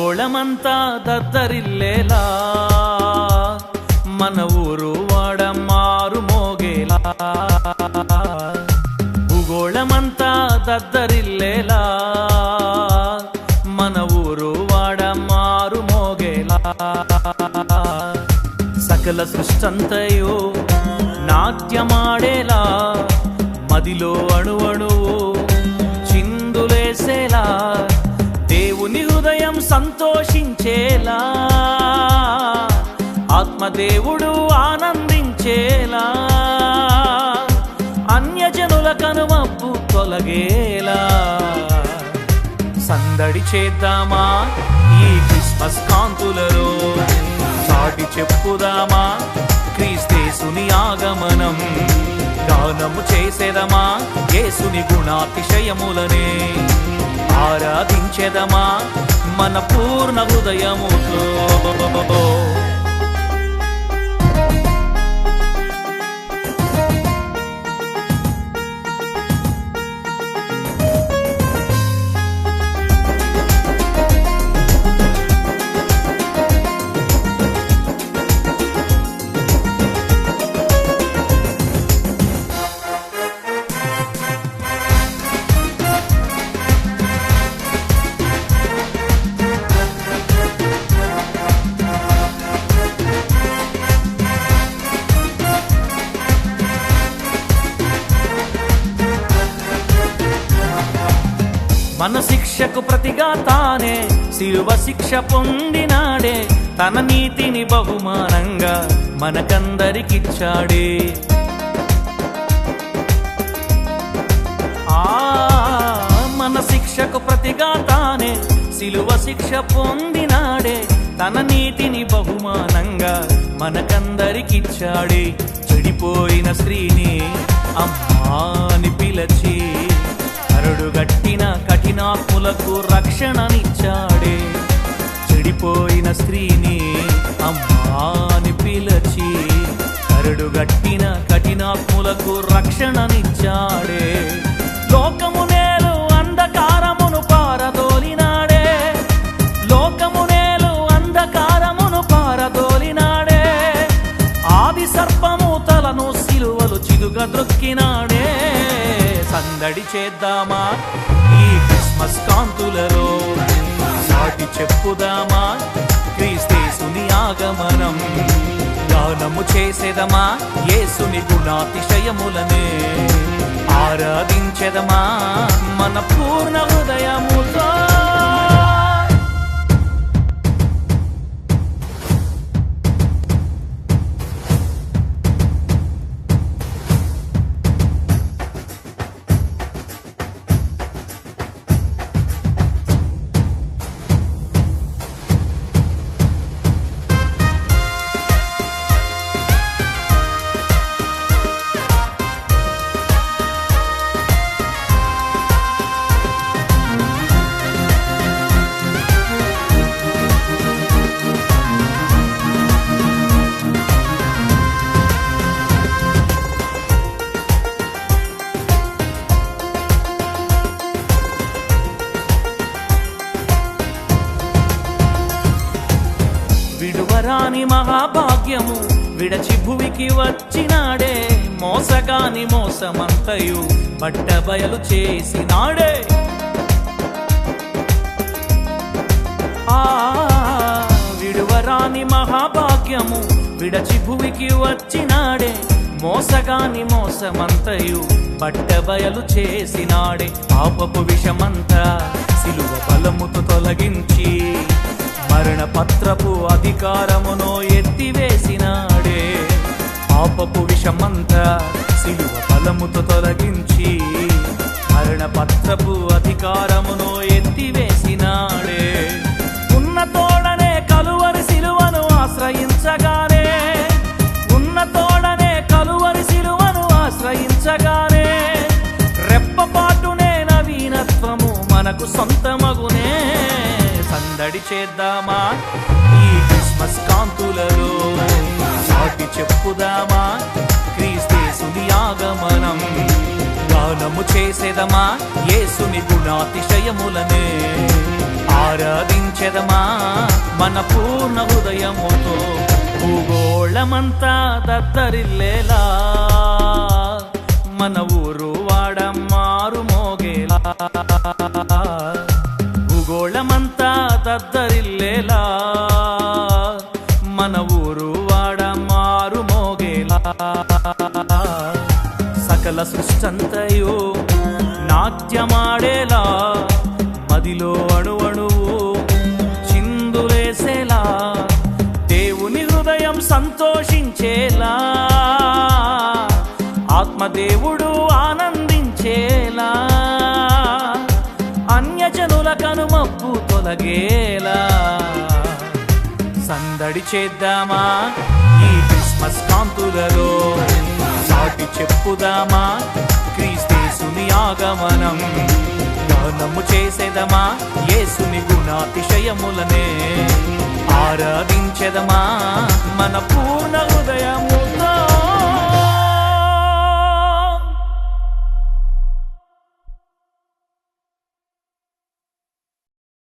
గోళమంతా దద్దరిల్లేలా? మన ఊరు వాడ మారు మోగేలా? భూగోళమంతా దద్దరిల్లేలా? మన ఊరు వాడ మారు మోగేలా? సకల సృష్టంతయో నాట్యమాడేలా? మదిలో అణువణువు సంతోషించేలా ఆత్మదేవుడు ఆనందించేలా అన్యజనుల కనుమప్పు తొలగేలా. సందడి చేద్దామా ఈ క్రిస్మస్ కాంతులలో? చాటి చెప్పుదామా క్రీస్తేసుని ఆగమనం? గానము చేసేదమా యేసుని గుణాతిశయములనే? ఆరాధించెదమా మన పూర్ణ హృదయముతో. మన శిక్షకు ప్రతిగా తానే శిలువ శిక్ష పొందినాడే తన నీతిని బహుమానంగా మనకందరికిచ్చాడే. ఆ మన శిక్షకు ప్రతిగా తానే శిలువ శిక్ష పొందినాడే తన నీతిని బహుమానంగా మనకందరికిచ్చాడే. చెడిపోయిన స్త్రీని అమ్మా అని పిలచి కరుడుగట్టిన కఠినాత్ములకు రక్షణనిచ్చాడే. చెడిపోయిన స్త్రీని అమ్మా అని పిలచి కరుడుగట్టిన కఠినాత్ములకు రక్షణనిచ్చాడే. లోకము నేలు అంధకారమును పారదోలినాడే. లోకము నేలు అంధకారమును పారదోలినాడే. ఆది సర్పము తలను సిలువలు చిలుగా ద్రొక్కినాడే సందడి చేద్దామా? ఈ క్రిస్మస్ కాంతులలో సాటి చెప్పుదామా? క్రీస్తేసుని ఆగమనం దానము చేసేదమా? యేసుని గుణాతిశయములనే ఆరాధించెదమా? మన పూర్ణ హృదయముతో రాని మహాభాగ్యము. విడచి భువికి వచ్చినాడే మోసగాని మోసమంతయు బట్ట బయలు చేసినాడే. ఆ విడువరాని మహాభాగ్యము. విడచి భువికి వచ్చినాడే మోసగాని మోసమంతయు బట్ట బయలు చేసినాడే. పాపపు విషమంతా సిలువ బలముతో తొలగించి మరణ పత్రపు అధికారమును ఎత్తివేసినాడే. పాపపు విషమంతా సిలువ బలముతో తొలగించి మరణ పత్రపు అధికారమును ఎత్తివేసినాడే. ఉన్న తోడనే కలువరి సిలువను ఆశ్రయించగానే ఉన్న తోడనే కలువరి సిలువను ఆశ్రయించగానే రెప్పపాటునే నవీనత్వము మనకు సొంతం సందడి చేద్దామా? ఈ క్రిస్మస్ కాంతులలో చాటి చెప్పుదామా? క్రీస్తేసుని ఆగమనం గానము చేసేదమా? యేసుని గుణాతిశయములనే ఆరాధించెదమా? మన పూర్ణ హృదయముతో భూగోళమంతా దద్దరిల్లేలా మన ఊరు వాడ మారు మోగేలా? మోగేలా మన ఊరు వాడ మారు మోగేలా. సకల సృష్టంతయు నాట్యమాడేలా మదిలో అణువణువు చిందులేసేలా దేవుని హృదయం సంతోషించేలా ఆత్మదేవుడు ఆనందించేలా. అన్యజనుల కనుమప్పు తొలగేలా. సందడి చేద్దామా? ఈ క్రిస్మస్ కాంతులలో సాటి చెప్పుదామా? క్రీస్తేసుని ఆగమనం గానము చేసేదమా? యేసుని గుణాతిశయములనే ఆరాధించెదమా? మన పూర్ణ హృదయము